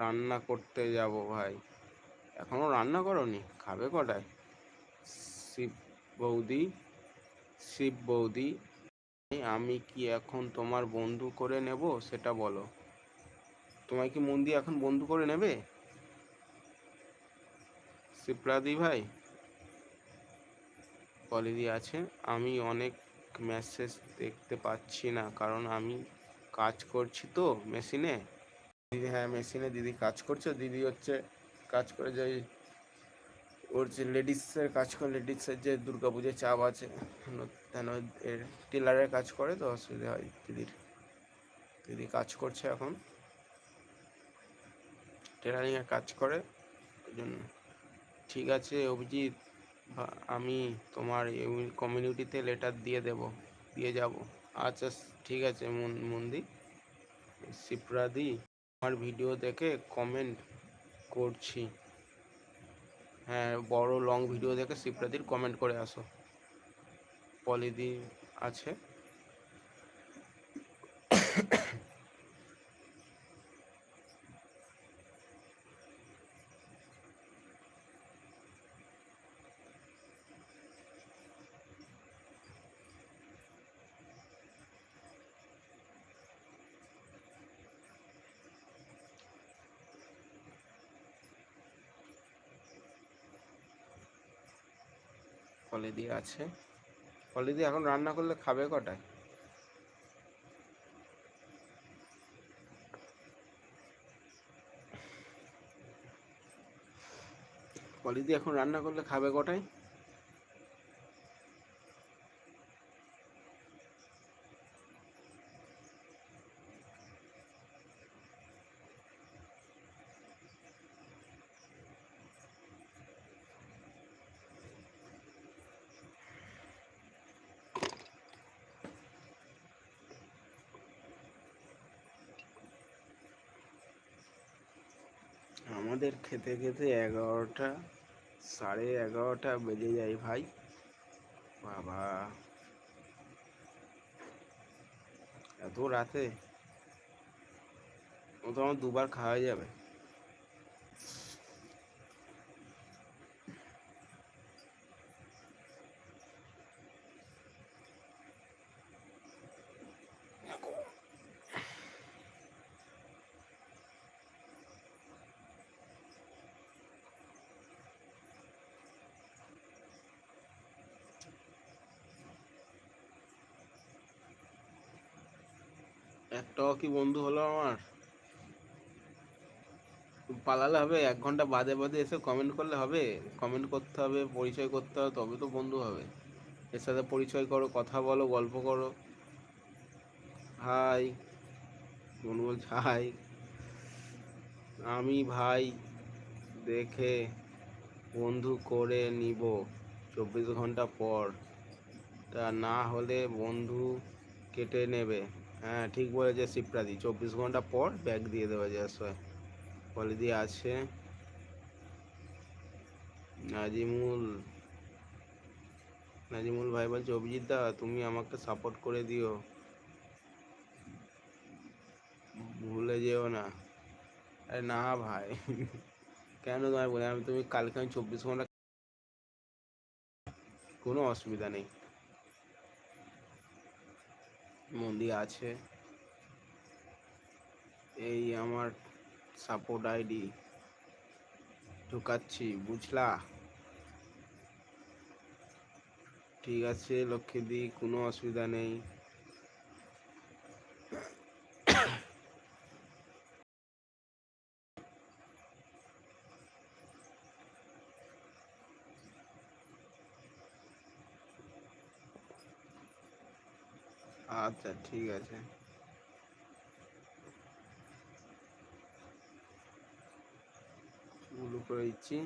রান্না করতে যাব ভাই। এখনও রান্না করনি? খাবে কটায়? শিব বৌদি শিব বৌদি, আমি কি এখন তোমার বন্ধু করে নেব সেটা বলো। তোমায় কি মন দিয়ে এখন বন্ধু করে নেবে? শিবরাদি ভাই পলিদি আছে, আমি অনেক মেসেজ দেখতে পাচ্ছি না, কারণ আমি কাজ করছি তো মেশিনে দিদি হ্যাঁ মেশিনে দিদি কাজ করছে। দিদি হচ্ছে কাজ করে যে ওর যে লেডিসের কাজ করে, লেডিসের যে দুর্গা পুজোর চাপ আছে কেন এর টেলারের কাজ করে, তো অসুবিধা হয় দিদির। দিদি কাজ করছে এখন। টেলারিংয়ের কাজ করে, ওই জন্য। ঠিক আছে, অভিজিৎ আমি তোমার কমিউনিটিতে লেটার দিয়ে দেব, দিয়ে যাব। আচ্ছা ঠিক আছে, মন- মন্দি সিপ্রাদি আমার ভিডিও দেখে কমেন্ট করছি। হ্যাঁ বড় লং ভিডিও দেখে শিপ্রাদির কমেন্ট করে আসো। পলিদি আছে। পলিদি আছে। পলিদি এখন রান্না করলে খাবে কটায়? দিয়ে এখন রান্না করলে খাবে কটায়? আমাদের খেতে খেতে এগারোটা, সাড়ে এগারোটা বেজে যায় ভাই। বাবা। এত রাতে? ও তো আমার দুবার খাওয়া যাবে। একটাও কি বন্ধু হলো আমার? পালালে হবে, এক ঘণ্টা বাদে বাদে এসে কমেন্ট করলে হবে। কমেন্ট করতে হবে, পরিচয় করতে হবে, তবে তো বন্ধু হবে। এর সাথে পরিচয় করো, কথা বলো, গল্প করো। হাই। বন্ধু বলছে, হাই। আমি ভাই দেখে বন্ধু করে নিব চব্বিশ ঘণ্টা পর। তা না হলে বন্ধু কেটে নেবে। হ্যাঁ ঠিক বলেছে শিবরাদি চব্বিশ ঘণ্টা পর ব্যাগ দিয়ে দেওয়া যায় সয় বলে আছে। নাজিমুল। নাজিমুল ভাই বলছে অভিজিৎ দা তুমি আমাকে সাপোর্ট করে দিও। ভুলে যেও না। আরে না ভাই। কেন তোমায় বলে? আমি তুমি কালকে আমি চব্বিশ ঘণ্টা কোনো অসুবিধা নেই। মন্দির আছে। এই আমার সাপোর্ট আইডি ঢুকাচ্ছি বুঝলা? ঠিক আছে লক্ষ্মীদি কোনো অসুবিধা নেই। আচ্ছা ঠিক আছে। গুলো করে দিচ্ছি।